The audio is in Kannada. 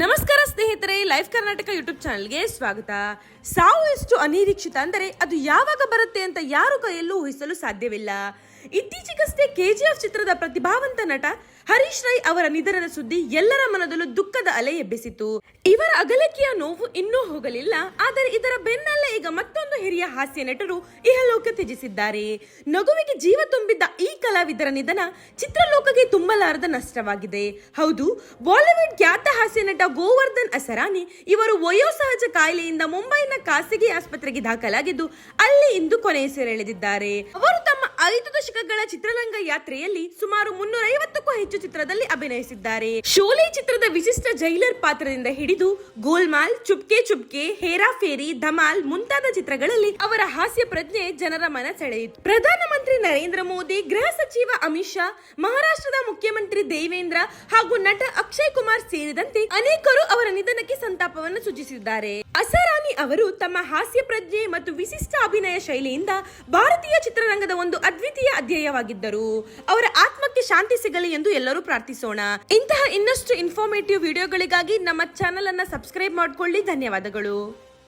ನಮಸ್ಕಾರ ಸ್ನೇಹಿತರೆ, ಲೈಫ್ ಕರ್ನಾಟಕ ಯೂಟ್ಯೂಬ್ ಚಾನಲ್ಗೆ ಸ್ವಾಗತ. ಸಾವು ಎಷ್ಟು ಅನಿರೀಕ್ಷಿತ ಅಂದರೆ ಅದು ಯಾವಾಗ ಬರುತ್ತೆ ಅಂತ ಯಾರು ಕೈಯಲ್ಲೂ ಊಹಿಸಲು ಸಾಧ್ಯವಿಲ್ಲ. ಇತ್ತೀಚೆಗಷ್ಟೇ ಕೆಜಿಎಫ್ ಚಿತ್ರದ ಪ್ರತಿಭಾವಂತ ನಟ ಹರೀಶ್ ರೈ ಅವರ ನಿಧನದ ಸುದ್ದಿ ಎಲ್ಲರ ಮನದಲ್ಲೂ ದುಃಖದ ಅಲೆ ಎಬ್ಬಿಸಿತು ಇವರ ಅಗಲಿಕೆಯ ನೋವು ಇನ್ನೂ ಹೋಗಲಿಲ್ಲ, ಆದರೆ ಇದರ ಬೆನ್ನಲ್ಲೇ ಈಗ ಮತ್ತೊಂದು ಹಿರಿಯ ಹಾಸ್ಯ ನಟರು ಇಹಲೋಕ ತ್ಯಜಿಸಿದ್ದಾರೆ. ನಗುವಿಗೆ ಜೀವ ತುಂಬಿದ್ದ ಈ ಕಲಾವಿದರ ನಿಧನ ಚಿತ್ರಲೋಕಕ್ಕೆ ತುಂಬಲಾರದ ನಷ್ಟವಾಗಿದೆ. ಹೌದು, ಬಾಲಿವುಡ್ ಖ್ಯಾತ ಹಾಸ್ಯ ನಟ ಗೋವರ್ಧನ್ ಅಸರಾನಿ ಇವರು ವಯೋಸಹಜ ಕಾಯಿಲೆಯಿಂದ ಮುಂಬೈನ ಖಾಸಗಿ ಆಸ್ಪತ್ರೆಗೆ ದಾಖಲಾಗಿದ್ದು ಅಲ್ಲಿ ಇಂದು ಕೊನೆಯುಸಿರೆಳೆದಿದ್ದಾರೆ ಅವರು ತಮ್ಮ ಐದು ದಶಕಗಳ ಚಿತ್ರರಂಗ ಯಾತ್ರೆಯಲ್ಲಿ ಸುಮಾರು ಮುನ್ನೂರ ಐವತ್ತಕ್ಕೂ ಹೆಚ್ಚು ಚಿತ್ರದಲ್ಲಿ ಅಭಿನಯಿಸಿದ್ದಾರೆ. ಶೋಲೆ ಚಿತ್ರದ ವಿಶಿಷ್ಟ ಜೈಲರ್ ಪಾತ್ರದಿಂದ ಹಿಡಿದು ಗೋಲ್ಮಾಲ್, ಚುಪ್ಕೆ ಚುಪ್ಕೆ, ಹೇರಾ ಫೇರಿ, ಧಮಾಲ್ ಮುಂತಾದ ಚಿತ್ರಗಳಲ್ಲಿ ಅವರ ಹಾಸ್ಯ ಪ್ರಜ್ಞೆ ಜನರ ಮನ ಸೆಳೆಯಿತು ಪ್ರಧಾನಮಂತ್ರಿ ನರೇಂದ್ರ ಮೋದಿ, ಗೃಹ ಸಚಿವ ಅಮಿತ್ ಶಾ, ಮಹಾರಾಷ್ಟ್ರದ ಮುಖ್ಯಮಂತ್ರಿ ದೇವೇಂದ್ರ ಹಾಗೂ ನಟ ಅಕ್ಷಯ್ ಕುಮಾರ್ ಸೇರಿದಂತೆ ಅನೇಕರು ಅವರ ನಿಧನಕ್ಕೆ ಸಂತಾಪವನ್ನು ಸೂಚಿಸಿದ್ದಾರೆ. ಅಸರಾನಿ ಅವರು ತಮ್ಮ ಹಾಸ್ಯ ಪ್ರಜ್ಞೆ ಮತ್ತು ವಿಶಿಷ್ಟ ಅಭಿನಯ ಶೈಲಿಯಿಂದ ಭಾರತೀಯ ಚಿತ್ರರಂಗದ ಒಂದು ಅದ್ವಿತೀಯ ಅಧ್ಯಯವಾಗಿದ್ದರು. ಅವರ ಆತ್ಮಕ್ಕೆ ಶಾಂತಿ ಸಿಗಲಿ ಎಂದು ಎಲ್ಲರೂ ಪ್ರಾರ್ಥಿಸೋಣ. ಇಂತಹ ಇನ್ನಷ್ಟು ಇನ್ಫಾರ್ಮೇಟಿವ್ ವಿಡಿಯೋಗಳಿಗಾಗಿ ನಮ್ಮ ಚಾನೆಲ್ ಅನ್ನ ಸಬ್ಸ್ಕ್ರೈಬ್ ಮಾಡಿಕೊಳ್ಳಿ. ಧನ್ಯವಾದಗಳು.